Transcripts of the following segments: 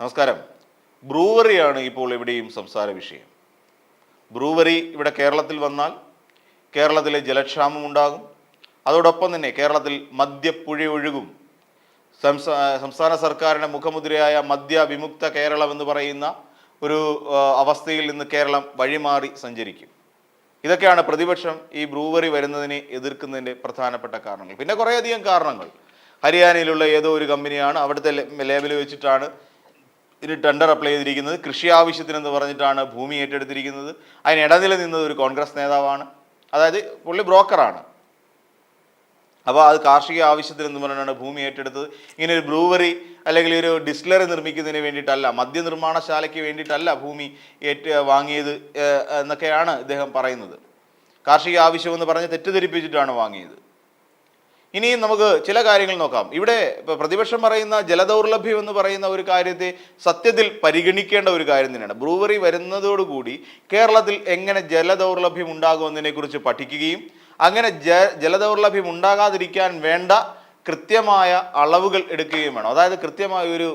നമസ്കാരം. ബ്രൂവറിയാണ് ഇപ്പോൾ എവിടെയും സംസാര വിഷയം. ബ്രൂവറി ഇവിടെ കേരളത്തിൽ വന്നാൽ കേരളത്തിലെ ജലക്ഷാമം ഉണ്ടാകും. അതോടൊപ്പം തന്നെ കേരളത്തിൽ മദ്യപ്പുഴ ഒഴുകും. സംസ്ഥാന സർക്കാരിന്റെ മുഖമുദ്രയായ മദ്യ വിമുക്ത കേരളം എന്ന് പറയുന്ന ഒരു അവസ്ഥയിൽ നിന്ന് കേരളം വഴിമാറി സഞ്ചരിക്കും. ഇതൊക്കെയാണ് പ്രതിപക്ഷം ഈ ബ്രൂവറി വരുന്നതിനെ എതിർക്കുന്നതിന്റെ പ്രധാനപ്പെട്ട കാരണങ്ങൾ. പിന്നെ കുറേയധികം കാരണങ്ങൾ. ഹരിയാനയിലുള്ള ഏതോ ഒരു കമ്പനിയാണ് അവിടുത്തെ ലേബൽ വെച്ചിട്ടാണ് ഇതിന് ടെൻഡർ അപ്ലൈ ചെയ്തിരിക്കുന്നത് കൃഷി ആവശ്യത്തിനെന്ന് പറഞ്ഞിട്ടാണ് ഭൂമി ഏറ്റെടുത്തിരിക്കുന്നത്. അതിന് ഇടനില നിന്നത് ഒരു കോൺഗ്രസ് നേതാവാണ്. അതായത് പുള്ളി ബ്രോക്കറാണ്. അപ്പോൾ അത് കാർഷിക ആവശ്യത്തിനെന്ന് പറഞ്ഞാണ് ഭൂമി ഏറ്റെടുത്തത്. ഇങ്ങനെ ഒരു ബ്രൂവറി അല്ലെങ്കിൽ ഒരു ഡിസ്റ്റിലറി നിർമ്മിക്കുന്നതിന് വേണ്ടിയിട്ടല്ല മദ്യനിർമ്മാണശാലയ്ക്ക് വേണ്ടിയിട്ടല്ല ഭൂമി ഏറ്റ വാങ്ങിയത് എന്നൊക്കെയാണ് ഇദ്ദേഹം പറയുന്നത്. കാർഷിക ആവശ്യമെന്ന് പറഞ്ഞ് തെറ്റിദ്ധരിപ്പിച്ചിട്ടാണ് വാങ്ങിയത്. ഇനിയും നമുക്ക് ചില കാര്യങ്ങൾ നോക്കാം. ഇവിടെ പ്രതിപക്ഷം പറയുന്ന ജലദൗർലഭ്യം എന്ന് പറയുന്ന ഒരു കാര്യത്തെ സത്യത്തിൽ പരിഗണിക്കേണ്ട ഒരു കാര്യം തന്നെയാണ്. ബ്രൂവറി വരുന്നതോടുകൂടി കേരളത്തിൽ എങ്ങനെ ജലദൗർലഭ്യം ഉണ്ടാകുമെന്നതിനെക്കുറിച്ച് പഠിക്കുകയും അങ്ങനെ ജ ജലദൗർലഭ്യം ഉണ്ടാകാതിരിക്കാൻ വേണ്ട കൃത്യമായ അളവുകൾ എടുക്കുകയും വേണം. അതായത് കൃത്യമായ ഒരു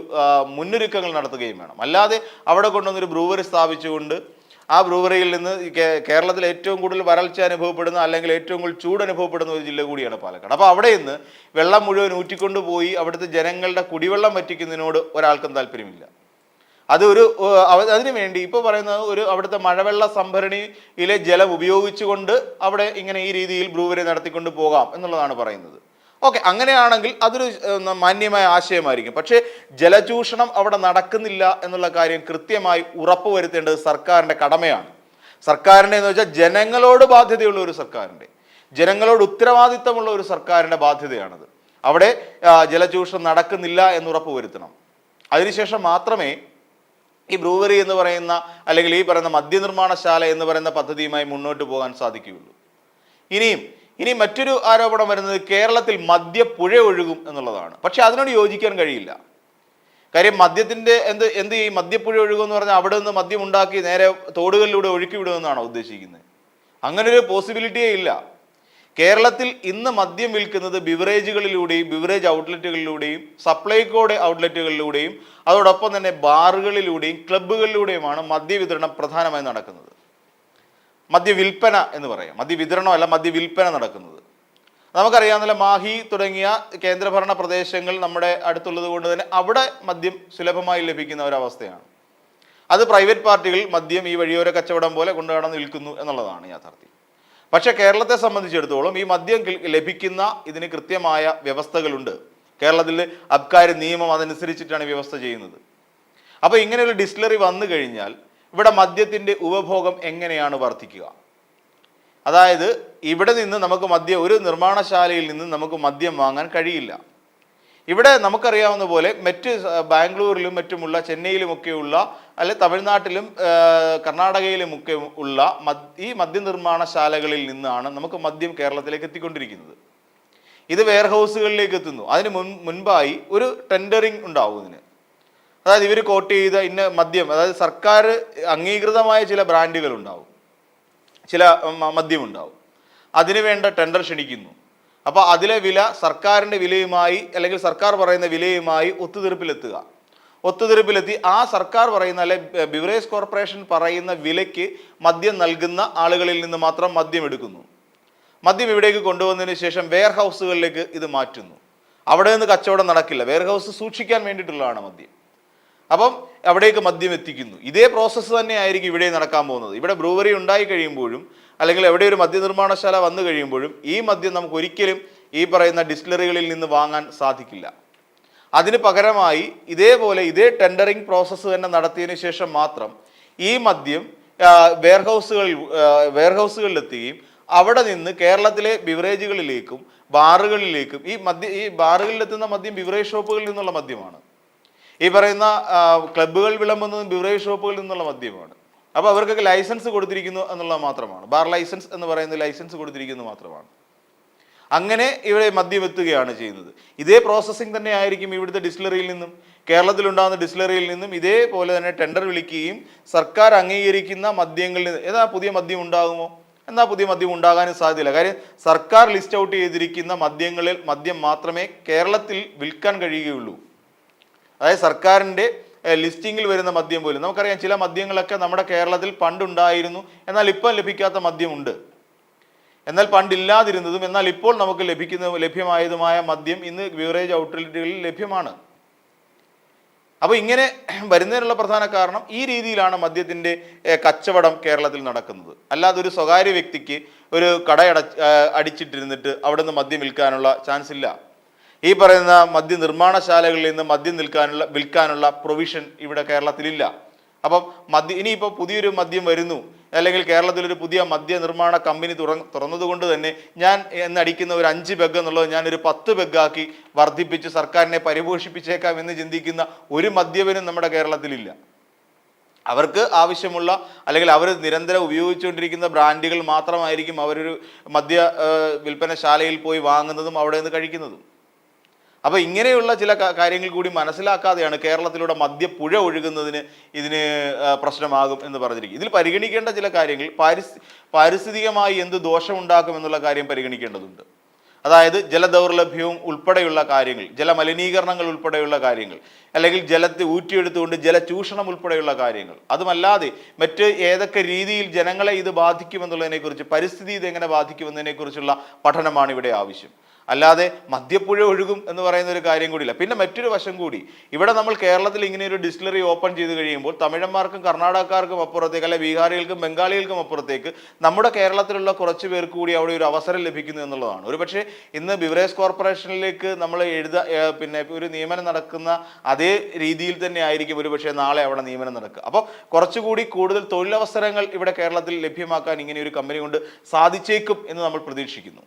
മുന്നൊരുക്കങ്ങൾ നടത്തുകയും വേണം. അല്ലാതെ അവിടെ കൊണ്ടുവന്നൊരു ബ്രൂവറി സ്ഥാപിച്ചുകൊണ്ട് ആ ബ്രൂവറിയിൽ നിന്ന് കേരളത്തിൽ ഏറ്റവും കൂടുതൽ വരൾച്ച അനുഭവപ്പെടുന്ന അല്ലെങ്കിൽ ഏറ്റവും കൂടുതൽ ചൂട് അനുഭവപ്പെടുന്ന ഒരു ജില്ല കൂടിയാണ് പാലക്കാട്. അപ്പോൾ അവിടെ നിന്ന് വെള്ളം മുഴുവൻ ഊറ്റിക്കൊണ്ടുപോയി അവിടുത്തെ ജനങ്ങളുടെ കുടിവെള്ളം വറ്റിക്കുന്നതിനോട് ഒരാൾക്കും താല്പര്യമില്ല. അത് ഒരു അതിനു വേണ്ടി ഇപ്പോൾ പറയുന്നത് ഒരു അവിടുത്തെ മഴവെള്ള സംഭരണിയിലെ ജലം ഉപയോഗിച്ചുകൊണ്ട് അവിടെ ഇങ്ങനെ ഈ രീതിയിൽ ബ്രൂവറി നടത്തിക്കൊണ്ട് പോകാം എന്നുള്ളതാണ് പറയുന്നത്. ഓക്കെ അങ്ങനെയാണെങ്കിൽ അതൊരു മാന്യമായ ആശയമായിരിക്കും. പക്ഷേ ജലചൂഷണം അവിടെ നടക്കുന്നില്ല എന്നുള്ള കാര്യം കൃത്യമായി ഉറപ്പുവരുത്തേണ്ടത് സർക്കാരിന്റെ കടമയാണ്. സർക്കാരിന്റെ എന്ന് വെച്ചാൽ ജനങ്ങളോട് ബാധ്യതയുള്ള ഒരു സർക്കാരിന്റെ. ജനങ്ങളോട് ഉത്തരവാദിത്തമുള്ള ഒരു സർക്കാരിന്റെ ബാധ്യതയാണത്. അവിടെ ജലചൂഷണം നടക്കുന്നില്ല എന്ന് ഉറപ്പ് വരുത്തണം. അതിനുശേഷം മാത്രമേ ഈ ബ്രൂവറി എന്ന് പറയുന്ന അല്ലെങ്കിൽ ഈ പറയുന്ന മദ്യനിർമ്മാണശാല എന്ന് പറയുന്ന പദ്ധതിയുമായി മുന്നോട്ട് പോകാൻ സാധിക്കുകയുള്ളൂ. ഇനിയും ഇനി മറ്റൊരു ആരോപണം വരുന്നത് കേരളത്തിൽ മദ്യ പുഴ ഒഴുകും എന്നുള്ളതാണ്. പക്ഷെ അതിനോട് യോജിക്കാൻ കഴിയില്ല. കാര്യം മദ്യത്തിന്റെ എന്ത് എന്ത് ഈ മദ്യപ്പുഴ ഒഴുകും എന്ന് പറഞ്ഞാൽ അവിടെ നിന്ന് മദ്യം ഉണ്ടാക്കി നേരെ തോടുകളിലൂടെ ഒഴുക്കി വിടുമെന്നാണോ ഉദ്ദേശിക്കുന്നത്. അങ്ങനെ ഒരു പോസിബിലിറ്റിയേ ഇല്ല. കേരളത്തിൽ ഇന്ന് മദ്യം വിൽക്കുന്നത് ബിവറേജുകളിലൂടെയും ബിവറേജ് ഔട്ട്ലെറ്റുകളിലൂടെയും സപ്ലൈകോഡ് ഔട്ട്ലെറ്റുകളിലൂടെയും അതോടൊപ്പം തന്നെ ബാറുകളിലൂടെയും ക്ലബ്ബുകളിലൂടെയുമാണ് മദ്യവിതരണം പ്രധാനമായി നടക്കുന്നത്. മദ്യവിൽപ്പന എന്ന് പറയാം. മദ്യവിതരണമല്ല മദ്യവിൽപ്പന നടക്കുന്നത്. നമുക്കറിയാവുന്ന മാഹി തുടങ്ങിയ കേന്ദ്രഭരണ പ്രദേശങ്ങൾ നമ്മുടെ അടുത്തുള്ളത് കൊണ്ട് തന്നെ അവിടെ മദ്യം സുലഭമായി ലഭിക്കുന്ന ഒരവസ്ഥയാണ്. അത് പ്രൈവറ്റ് പാർട്ടികൾ മദ്യം ഈ വഴിയോര കച്ചവടം പോലെ കൊണ്ടു നിൽക്കുന്നു എന്നുള്ളതാണ് യാഥാർത്ഥ്യം. പക്ഷേ കേരളത്തെ സംബന്ധിച്ചിടത്തോളം ഈ മദ്യം ലഭിക്കുന്ന ഇതിന് കൃത്യമായ വ്യവസ്ഥകളുണ്ട്. കേരളത്തിൽ അബ്കാരി നിയമം അതനുസരിച്ചിട്ടാണ് വ്യവസ്ഥ ചെയ്യുന്നത്. അപ്പോൾ ഇങ്ങനെ ഒരു ഡിസ്റ്റിലറി വന്നു കഴിഞ്ഞാൽ ഇവിടെ മദ്യത്തിന്റെ ഉപഭോഗം എങ്ങനെയാണ് വർദ്ധിക്കുക അതായത് ഇവിടെ നിന്ന് നമുക്ക് മദ്യം ഒരു നിർമ്മാണശാലയിൽ നിന്ന് നമുക്ക് മദ്യം വാങ്ങാൻ കഴിയില്ല. ഇവിടെ നമുക്കറിയാവുന്ന പോലെ മറ്റ് ബാംഗ്ലൂരിലും മറ്റുമുള്ള ചെന്നൈയിലുമൊക്കെയുള്ള അല്ലെ തമിഴ്നാട്ടിലും കർണാടകയിലുമൊക്കെ ഉള്ള ഈ മദ്യനിർമ്മാണശാലകളിൽ നിന്നാണ് നമുക്ക് മദ്യം കേരളത്തിലേക്ക് എത്തിക്കൊണ്ടിരിക്കുന്നത്. ഇത് വെയർഹൗസുകളിലേക്ക് എത്തുന്നു. അതിന് മുൻ മുൻപായി ഒരു ടെൻഡറിങ് ഉണ്ടാവും ഇതിന്. അതായത് ഇവർ കോട്ട് ചെയ്ത ഇന്ന മദ്യം അതായത് സർക്കാർ അംഗീകൃതമായ ചില ബ്രാൻഡുകൾ ഉണ്ടാവും ചില മദ്യം ഉണ്ടാവും അതിനു വേണ്ട ടെൻഡർ ക്ഷണിക്കുന്നു. അപ്പോൾ അതിലെ വില സർക്കാരിന്റെ വിലയുമായി അല്ലെങ്കിൽ സർക്കാർ പറയുന്ന വിലയുമായി ഒത്തുതീർപ്പിലെത്തുക. ഒത്തുതീർപ്പിലെത്തി ആ സർക്കാർ പറയുന്ന അല്ലെ ബിവറേജ് കോർപ്പറേഷൻ പറയുന്ന വിലയ്ക്ക് മദ്യം നൽകുന്ന ആളുകളിൽ നിന്ന് മാത്രം മദ്യം എടുക്കുന്നു. മദ്യം ഇവിടേക്ക് കൊണ്ടുവന്നതിന് ശേഷം വെയർ ഹൗസുകളിലേക്ക് ഇത് മാറ്റുന്നു. അവിടെ നിന്ന് കച്ചവടം നടക്കില്ല. വെയർ ഹൗസ് സൂക്ഷിക്കാൻ വേണ്ടിയിട്ടുള്ളതാണ് മദ്യം. അപ്പം അവിടേക്ക് മദ്യം എത്തിക്കുന്നു. ഇതേ പ്രോസസ്സ് തന്നെ ആയിരിക്കും ഇവിടെ നടക്കാൻ പോകുന്നത്. ഇവിടെ ബ്രൂവറി ഉണ്ടായി കഴിയുമ്പോഴും അല്ലെങ്കിൽ എവിടെ ഒരു മദ്യനിർമ്മാണശാല വന്നു കഴിയുമ്പോഴും ഈ മദ്യം നമുക്ക് ഒരിക്കലും ഈ പറയുന്ന ഡിസ്റ്റിലറികളിൽ നിന്ന് വാങ്ങാൻ സാധിക്കില്ല. അതിന് പകരമായി ഇതേപോലെ ഇതേ ടെൻഡറിങ് പ്രോസസ്സ് തന്നെ നടത്തിയതിന് ശേഷം മാത്രം ഈ മദ്യം വെയർഹൗസുകളിൽ എത്തുകയും അവിടെ നിന്ന് കേരളത്തിലെ ബിവറേജുകളിലേക്കും ബാറുകളിലേക്കും ഈ മദ്യ ഈ ബാറുകളിലെത്തുന്ന മദ്യം ബിവറേജ് ഷോപ്പുകളിൽ നിന്നുള്ള മദ്യമാണ്. ഈ പറയുന്ന ക്ലബ്ബുകൾ വിളമ്പുന്നതും ബിവറേജ് ഷോപ്പുകളിൽ നിന്നുള്ള മദ്യമാണ്. അപ്പോൾ അവർക്കൊക്കെ ലൈസൻസ് കൊടുത്തിരിക്കുന്നു എന്നുള്ളത് മാത്രമാണ്. ബാർ ലൈസൻസ് എന്ന് പറയുന്ന ലൈസൻസ് കൊടുത്തിരിക്കുന്നു മാത്രമാണ്. അങ്ങനെ ഇവിടെ മദ്യം എത്തുകയാണ് ചെയ്യുന്നത്. ഇതേ പ്രോസസ്സിംഗ് തന്നെ ആയിരിക്കും ഇവിടുത്തെ ഡിസ്റ്റിലറിയിൽ നിന്നും കേരളത്തിലുണ്ടാകുന്ന ഡിസ്റ്റിലറിയിൽ നിന്നും ഇതേപോലെ തന്നെ ടെൻഡർ വിളിക്കുകയും സർക്കാർ അംഗീകരിക്കുന്ന മദ്യങ്ങളിൽ നിന്ന് ഏതാ പുതിയ മദ്യം ഉണ്ടാകുമോ? എന്നാൽ പുതിയ മദ്യം ഉണ്ടാകാനും സാധ്യതയില്ല. കാര്യം സർക്കാർ ലിസ്റ്റ് ഔട്ട് ചെയ്തിരിക്കുന്ന മദ്യങ്ങളിൽ മദ്യം മാത്രമേ കേരളത്തിൽ വിൽക്കാൻ കഴിയുകയുള്ളൂ. അതായത് സർക്കാരിന്റെ ലിസ്റ്റിംഗിൽ വരുന്ന മദ്യം പോലും. നമുക്കറിയാം ചില മദ്യങ്ങളൊക്കെ നമ്മുടെ കേരളത്തിൽ പണ്ടുണ്ടായിരുന്നു എന്നാൽ ഇപ്പോൾ ലഭിക്കാത്ത മദ്യമുണ്ട്. എന്നാൽ പണ്ടില്ലാതിരുന്നതും എന്നാൽ ഇപ്പോൾ നമുക്ക് ലഭിക്കുന്ന ലഭ്യമായതുമായ മദ്യം ഇന്ന് ബിവറേജ് ഔട്ട്ലെറ്റുകളിൽ ലഭ്യമാണ്. അപ്പോൾ ഇങ്ങനെ വരുന്നതിനുള്ള പ്രധാന കാരണം ഈ രീതിയിലാണ് മദ്യത്തിന്റെ കച്ചവടം കേരളത്തിൽ നടക്കുന്നത്. അല്ലാതെ ഒരു സ്വകാര്യ വ്യക്തിക്ക് ഒരു കടയട അടിച്ചിട്ടിരുന്നിട്ട് അവിടെ നിന്ന് മദ്യം വിൽക്കാനുള്ള ചാൻസ് ഇല്ല. ഈ പറയുന്ന മദ്യ നിർമ്മാണശാലകളിൽ നിന്ന് മദ്യം നിൽക്കാനുള്ള വിൽക്കാനുള്ള പ്രൊവിഷൻ ഇവിടെ കേരളത്തിലില്ല. അപ്പം മദ്യ ഇനിയിപ്പോൾ പുതിയൊരു മദ്യം വരുന്നു. അല്ലെങ്കിൽ കേരളത്തിലൊരു പുതിയ മദ്യ നിർമ്മാണ കമ്പനി തുറ തുറന്നതുകൊണ്ട് തന്നെ ഞാൻ എന്നടിക്കുന്ന ഒരു അഞ്ച് ബെഗ് എന്നുള്ളത് ഞാനൊരു പത്ത് ബെഗാക്കി വർദ്ധിപ്പിച്ച് സർക്കാരിനെ പരിപോഷിപ്പിച്ചേക്കാം എന്ന് ചിന്തിക്കുന്ന ഒരു മദ്യപനും നമ്മുടെ കേരളത്തിലില്ല. അവർക്ക് ആവശ്യമുള്ള അല്ലെങ്കിൽ അവർ നിരന്തരം ഉപയോഗിച്ചുകൊണ്ടിരിക്കുന്ന ബ്രാൻഡുകൾ മാത്രമായിരിക്കും അവരൊരു മദ്യ വിൽപ്പനശാലയിൽ പോയി വാങ്ങുന്നതും അവിടെ നിന്ന് കഴിക്കുന്നതും. അപ്പോൾ ഇങ്ങനെയുള്ള ചില കാര്യങ്ങൾ കൂടി മനസ്സിലാക്കാതെയാണ് കേരളത്തിലൂടെ മദ്യപ്പുഴ ഒഴുകുന്നതിന് ഇതിന് പ്രശ്നമാകും എന്ന് പറഞ്ഞിരിക്കും ഇതിൽ പരിഗണിക്കേണ്ട ചില കാര്യങ്ങൾ പാരിസ് പാരിസ്ഥിതികമായി എന്ത് ദോഷമുണ്ടാക്കും എന്നുള്ള കാര്യം പരിഗണിക്കേണ്ടതുണ്ട്. അതായത് ജലദൗർലഭ്യവും ഉൾപ്പെടെയുള്ള കാര്യങ്ങൾ ജലമലിനീകരണങ്ങൾ ഉൾപ്പെടെയുള്ള കാര്യങ്ങൾ അല്ലെങ്കിൽ ജലത്തെ ഊറ്റിയെടുത്തുകൊണ്ട് ജലചൂഷണം ഉൾപ്പെടെയുള്ള കാര്യങ്ങൾ. അതുമല്ലാതെ മറ്റ് ഏതൊക്കെ രീതിയിൽ ജനങ്ങളെ ഇത് ബാധിക്കുമെന്നുള്ളതിനെക്കുറിച്ച് പരിസ്ഥിതി ഇത് എങ്ങനെ ബാധിക്കുമെന്നതിനെക്കുറിച്ചുള്ള പഠനമാണ് ഇവിടെ ആവശ്യം. അല്ലാതെ മദ്യപ്പുഴ ഒഴുകും എന്ന് പറയുന്ന ഒരു കാര്യം കൂടിയില്ല. പിന്നെ മറ്റൊരു വശം കൂടി. ഇവിടെ നമ്മൾ കേരളത്തിൽ ഇങ്ങനെ ഒരു ഡിസ്റ്റിലറി ഓപ്പൺ ചെയ്ത് കഴിയുമ്പോൾ തമിഴന്മാർക്കും കർണാടകക്കാർക്കും അപ്പുറത്തേക്ക് അല്ലെ ബീഹാറികൾക്കും ബംഗാളികൾക്കും അപ്പുറത്തേക്ക് നമ്മുടെ കേരളത്തിലുള്ള കുറച്ച് പേർക്ക് കൂടി അവിടെ ഒരു അവസരം ലഭിക്കുന്നു എന്നുള്ളതാണ്. ഒരു പക്ഷേ ഇന്ന് ബിവറേജ് കോർപ്പറേഷനിലേക്ക് നമ്മൾ എഴുത പിന്നെ ഒരു നിയമനം നടക്കുന്ന അതേ രീതിയിൽ തന്നെ ആയിരിക്കും ഒരു പക്ഷേ നാളെ അവിടെ നിയമനം നടക്കുക. അപ്പോൾ കുറച്ചുകൂടി കൂടുതൽ തൊഴിലവസരങ്ങൾ ഇവിടെ കേരളത്തിൽ ലഭ്യമാക്കാൻ ഇങ്ങനെ ഒരു കമ്പനി കൊണ്ട് സാധിച്ചേക്കും എന്ന് നമ്മൾ പ്രതീക്ഷിക്കുന്നു.